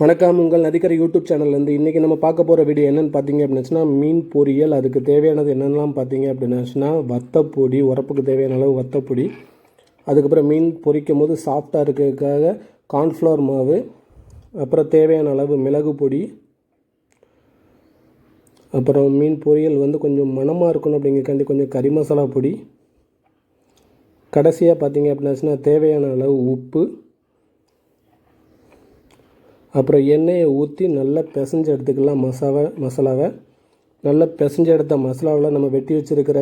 வணக்கம். உங்கள் நதிக்கரை யூடியூப் சேனல்லேருந்து இன்றைக்கி நம்ம பார்க்க போகிற வீடியோ என்னென்னு பார்த்தீங்க அப்படின்னுச்சுன்னா மீன் பொரியல் அதுக்கு தேவையானது என்னென்னலாம் பார்த்தீங்க அப்படின்னுச்சுன்னா வத்தப்பொடி உரப்புக்கு தேவையான அளவு வத்தப்பொடி அதுக்கப்புறம் மீன் பொரிக்கும் போது சாஃப்டாக இருக்கிறதுக்காக கார்ன்ஃப்ளவர் மாவு அப்புறம் தேவையான அளவு மிளகு பொடி அப்புறம் மீன் பொரியல் வந்து கொஞ்சம் மணமாக இருக்கணும் அப்படிங்கிறக்காண்டி கொஞ்சம் கறி மசாலா பொடி கடைசியாக பார்த்தீங்க அப்படின்னாச்சுன்னா தேவையான அளவு உப்பு அப்புறம் எண்ணெயை ஊற்றி நல்லா பிசைஞ்சு எடுத்துக்கலாம் மசாவை மசாலாவை. நல்லா பிசைஞ்சு எடுத்த மசாலாவில் நம்ம வெட்டி வச்சுருக்கிற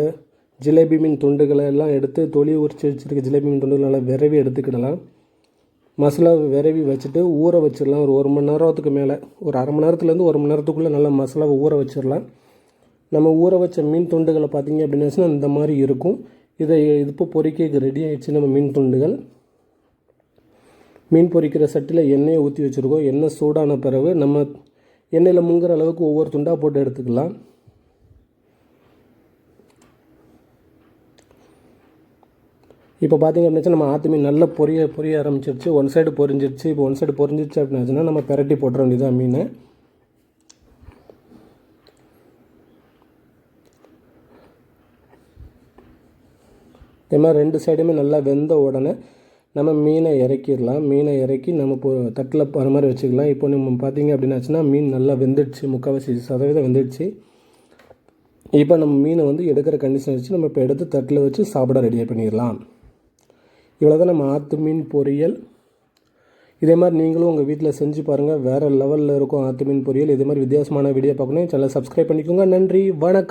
ஜிலேபி மீன் துண்டுகளை எல்லாம் எடுத்து தொளி உரிச்சு வச்சுருக்க ஜிலேபி மீன் துண்டுகளை நல்லா விரவி எடுத்துக்கிடலாம். மசாலாவை விரவி வச்சுட்டு ஊற வச்சிடலாம். ஒரு ஒரு மணி நேரத்துக்கு மேலே ஒரு அரை மணி நேரத்துலேருந்து ஒரு மணி நேரத்துக்குள்ளே நல்லா மசாலாவை ஊற வச்சிடலாம். நம்ம ஊற வச்ச மீன் துண்டுகளை பார்த்தீங்க அப்படின்னு இந்த மாதிரி இருக்கும். இதை இப்போ பொறிக்க ரெடி ஆகிடுச்சு நம்ம மீன் துண்டுகள். மீன் பொறிக்கிற சட்டியில் எண்ணெயை ஊற்றி வச்சுருக்கோம். எண்ணெய் சூடான பிறகு நம்ம எண்ணெயில் முங்குற அளவுக்கு ஒவ்வொரு துண்டாக போட்டு எடுத்துக்கலாம். இப்போ பார்த்திங்க அப்படின்னா நம்ம ஆற்று மீன் நல்லா பொரிய பொரிய ஆரம்பிச்சிருச்சு. ஒன் சைடு பொரிஞ்சிருச்சு. இப்போ ஒன் சைடு பொரிஞ்சிருச்சு அப்படின்னாச்சுன்னா நம்ம பெரட்டி போட்டுற வேண்டியதான் மீன். இதே மாதிரி ரெண்டு சைடுமே நல்லா வெந்த உடனே நம்ம மீனை இறக்கிடலாம். மீனை இறக்கி நம்ம இப்போ தட்டில் போகிற மாதிரி வச்சுக்கலாம். இப்போ நம்ம பார்த்தீங்க அப்படின்னாச்சுன்னா மீன் நல்லா வெந்துடுச்சு. முக்கால்வாசி சதவீதம் வெந்துடுச்சு. இப்போ நம்ம மீனை வந்து எடுக்கிற கண்டிஷன் வச்சு நம்ம இப்போ எடுத்து தட்டில் வச்சு சாப்பிட ரெடியாக பண்ணிடலாம். இவ்வளோ தான் நம்ம ஆற்று மீன் பொரியல். இதே மாதிரி நீங்களும் உங்கள் வீட்டில் செஞ்சு பாருங்கள் வேறு லெவலில் இருக்கும் ஆற்று மீன் பொரியல். இதே மாதிரி வித்தியாசமான வீடியோ பார்க்கணும். சேனலை சப்ஸ்கிரைப் பண்ணிக்கோங்க. நன்றி. வணக்கம்.